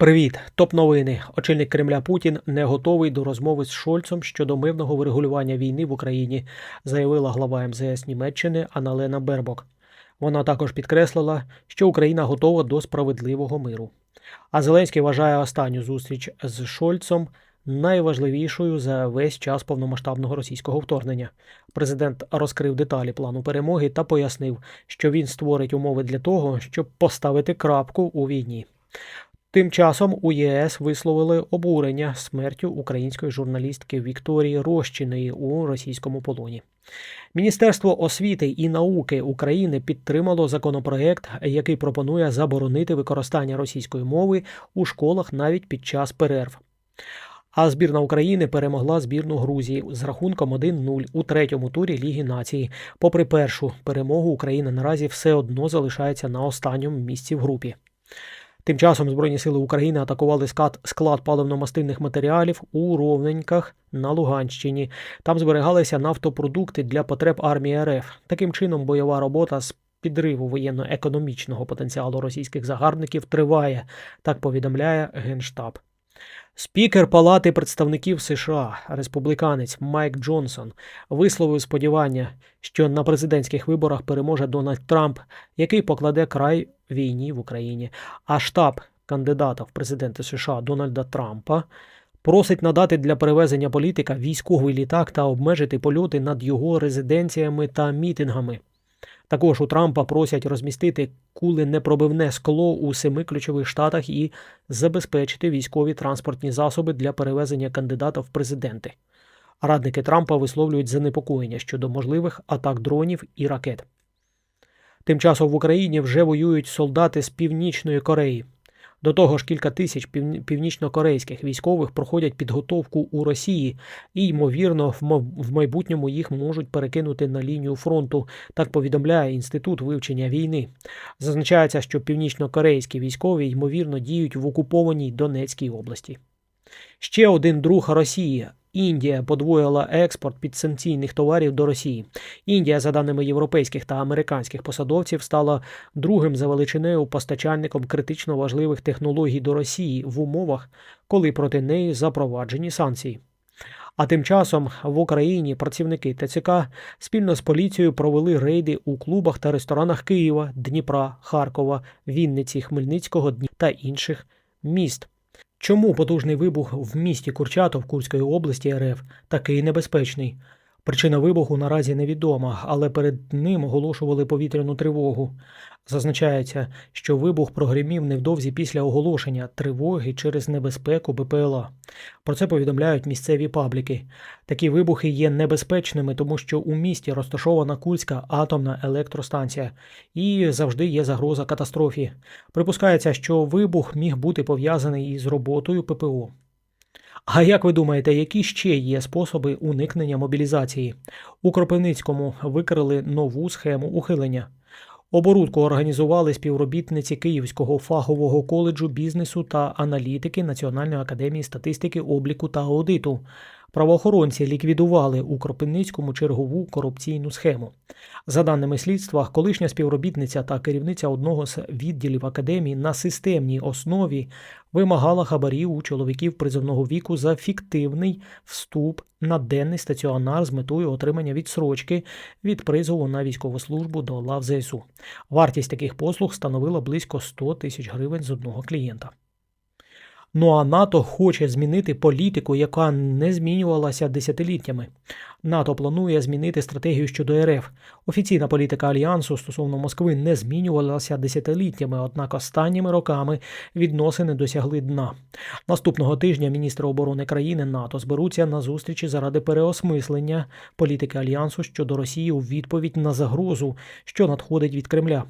Привіт, топ новини. Очільник Кремля Путін не готовий до розмови з Шольцом щодо мирного врегулювання війни в Україні, заявила глава МЗС Німеччини Аналена Бербок. Вона також підкреслила, що Україна готова до справедливого миру. А Зеленський вважає останню зустріч з Шольцом найважливішою за весь час повномасштабного російського вторгнення. Президент розкрив деталі плану перемоги та пояснив, що він створить умови для того, щоб поставити крапку у війні. Тим часом у ЄС висловили обурення смертю української журналістки Вікторії Рощиної у російському полоні. Міністерство освіти і науки України підтримало законопроект, який пропонує заборонити використання російської мови у школах навіть під час перерв. А збірна України перемогла збірну Грузії з рахунком 1-0 у третьому турі Ліги нації. Попри першу перемогу, Україна наразі все одно залишається на останньому місці в групі. Тим часом Збройні сили України атакували склад, паливно-мастильних матеріалів у Ровненьках на Луганщині. Там зберігалися нафтопродукти для потреб армії РФ. Таким чином, бойова робота з підриву воєнно-економічного потенціалу російських загарбників триває, так повідомляє Генштаб. Спікер Палати представників США, республіканець Майк Джонсон, висловив сподівання, що на президентських виборах переможе Дональд Трамп, який покладе край війні в Україні. А штаб кандидата в президенти США Дональда Трампа просить надати для перевезення політика військовий літак та обмежити польоти над його резиденціями та мітингами. Також у Трампа просять розмістити куленепробивне скло у семи ключових штатах і забезпечити військові транспортні засоби для перевезення кандидата в президенти. Радники Трампа висловлюють занепокоєння щодо можливих атак дронів і ракет. Тим часом в Україні вже воюють солдати з Північної Кореї. До того ж, кілька тисяч пів- північнокорейських військових проходять підготовку у Росії, і, ймовірно, в мо- в майбутньому їх можуть перекинути на лінію фронту, так повідомляє Інститут вивчення війни. Зазначається, що північнокорейські військові, ймовірно, діють в окупованій Донецькій області. Ще один друг Росії. Індія подвоїла експорт підсанкційних товарів до Росії. Індія, за даними європейських та американських посадовців, стала другим за величиною постачальником критично важливих технологій до Росії в умовах, коли проти неї запроваджені санкції. А тим часом в Україні працівники ТЦК спільно з поліцією провели рейди у клубах та ресторанах Києва, Дніпра, Харкова, Вінниці, Хмельницького та інших міст. Чому потужний вибух в місті Курчатов Курської області РФ такий небезпечний? Причина вибуху наразі невідома, але перед ним оголошували повітряну тривогу. Зазначається, що вибух прогримів невдовзі після оголошення тривоги через небезпеку БПЛА. Про це повідомляють місцеві пабліки. Такі вибухи є небезпечними, тому що у місті розташована Кульська атомна електростанція і завжди є загроза катастрофі. Припускається, що вибух міг бути пов'язаний із роботою ППО. А як ви думаєте, які ще є способи уникнення мобілізації? У Кропивницькому викрили нову схему ухилення. Оборудку організували співробітниці Київського фахового коледжу бізнесу та аналітики Національної академії статистики, обліку та аудиту. Правоохоронці ліквідували у Кропивницькому чергову корупційну схему. За даними слідства, колишня співробітниця та керівниця одного з відділів академії на системній основі вимагала хабарів у чоловіків призовного віку за фіктивний вступ на денний стаціонар з метою отримання відсрочки від призову на військову службу до лав ЗСУ. Вартість таких послуг становила близько 100 тисяч гривень з одного клієнта. Ну а НАТО хоче змінити політику, яка не змінювалася десятиліттями. НАТО планує змінити стратегію щодо РФ. Офіційна політика альянсу стосовно Москви не змінювалася десятиліттями, однак останніми роками відносини досягли дна. Наступного тижня міністри оборони країни НАТО зберуться на зустрічі заради переосмислення політики альянсу щодо Росії у відповідь на загрозу, що надходить від Кремля.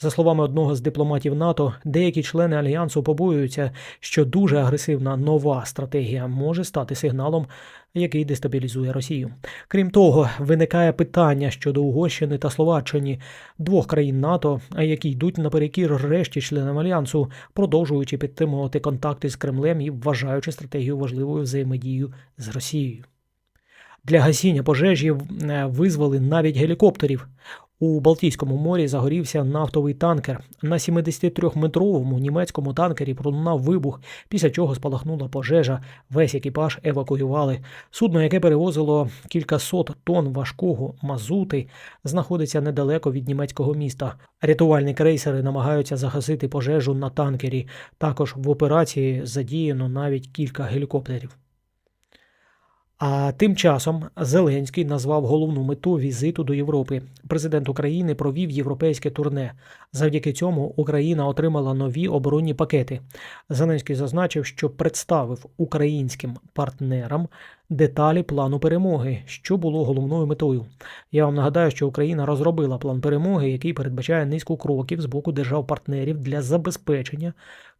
За словами одного з дипломатів НАТО, деякі члени альянсу побоюються, що дуже агресивна нова стратегія може стати сигналом, який дестабілізує Росію. Крім того, виникає питання щодо Угорщини та Словаччини, двох країн НАТО, які йдуть наперекір решті членам альянсу, продовжуючи підтримувати контакти з Кремлем і вважаючи стратегію важливою взаємодією з Росією. Для гасіння пожежі е, визвали навіть гелікоптерів. У Балтійському морі загорівся нафтовий танкер. На 73-метровому німецькому танкері пролунав вибух, після чого спалахнула пожежа. Весь екіпаж евакуювали. Судно, яке перевозило кількасот тонн важкого мазути, знаходиться недалеко від німецького міста. Рятувальні крейсери намагаються загасити пожежу на танкері. Також в операції задіяно навіть кілька гелікоптерів. А тим часом Зеленський назвав головну мету візиту до Європи. Президент України провів європейське турне. Завдяки цьому Україна отримала нові оборонні пакети. Зеленський зазначив, що представив українським партнерам деталі плану перемоги, що було головною метою. Я вам нагадаю, що Україна розробила план перемоги, який передбачає низку кроків з боку держав-партнерів для забезпечення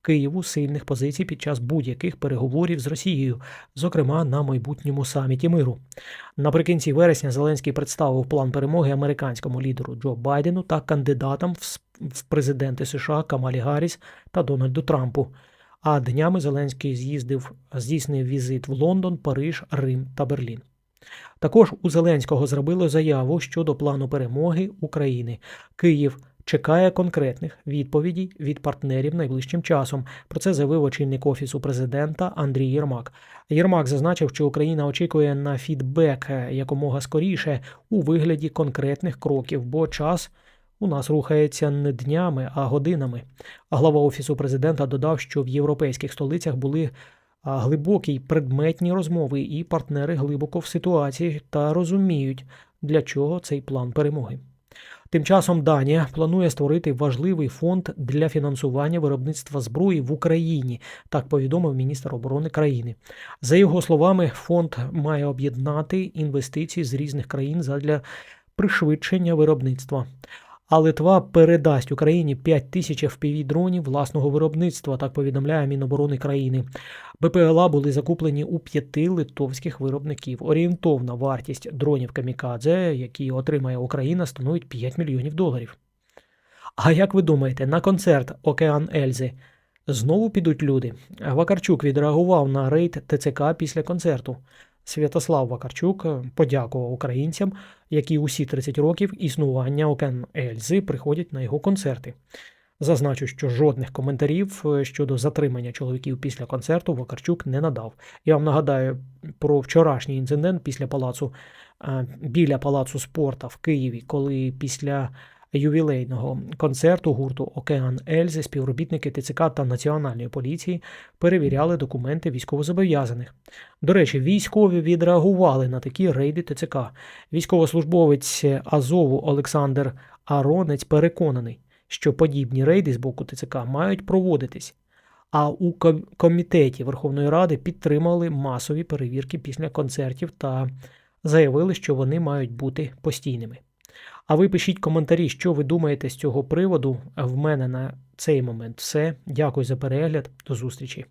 Києву сильних позицій під час будь-яких переговорів з Росією, зокрема на майбутньому саміті миру. Наприкінці вересня Зеленський представив план перемоги американському лідеру Джо Байдену та кандидатам в президенти США Камалі Гарріс та Дональду Трампу. А днями Зеленський з'їздив, здійснив візит в Лондон, Париж, Рим та Берлін. Також у Зеленського зробили заяву щодо плану перемоги України. Київ чекає конкретних відповідей від партнерів найближчим часом. Про це заявив очільник офісу президента Андрій Єрмак. Єрмак зазначив, що Україна очікує на фідбек якомога скоріше у вигляді конкретних кроків, бо час у нас рухається не днями, а годинами. Глава офісу президента додав, що в європейських столицях були глибокі й предметні розмови, і партнери глибоко в ситуації та розуміють, для чого цей план перемоги. Тим часом Данія планує створити важливий фонд для фінансування виробництва зброї в Україні, так повідомив міністр оборони країни. За його словами, фонд має об'єднати інвестиції з різних країн задля пришвидшення виробництва. А Литва передасть Україні 5 тисяч FPV-дронів власного виробництва, так повідомляє Міноборони країни. БПЛА були закуплені у п'яти литовських виробників. Орієнтовна вартість дронів Камікадзе, які отримає Україна, становить 5 мільйонів доларів. А як ви думаєте, на концерт Океан Ельзи знову підуть люди? Вакарчук відреагував на рейд ТЦК після концерту. Святослав Вакарчук подякував українцям, які усі 30 років існування Океан Ельзи приходять на його концерти. Зазначу, що жодних коментарів е, щодо затримання чоловіків після концерту Вакарчук не надав. Я вам нагадаю про вчорашній інцидент після палацу е, біля палацу спорта в Києві, коли після ювілейного концерту гурту Океан Ельзи співробітники ТЦК та Національної поліції перевіряли документи військовозобов'язаних. До речі, військові відреагували на такі рейди ТЦК. Військовослужбовець Азову Олександр Аронець переконаний, що подібні рейди з боку ТЦК мають проводитись. А у комітеті Верховної Ради підтримали масові перевірки після концертів та заявили, що вони мають бути постійними. А ви пишіть коментарі, що ви думаєте з цього приводу. В мене на цей момент все. Дякую за перегляд. До зустрічі.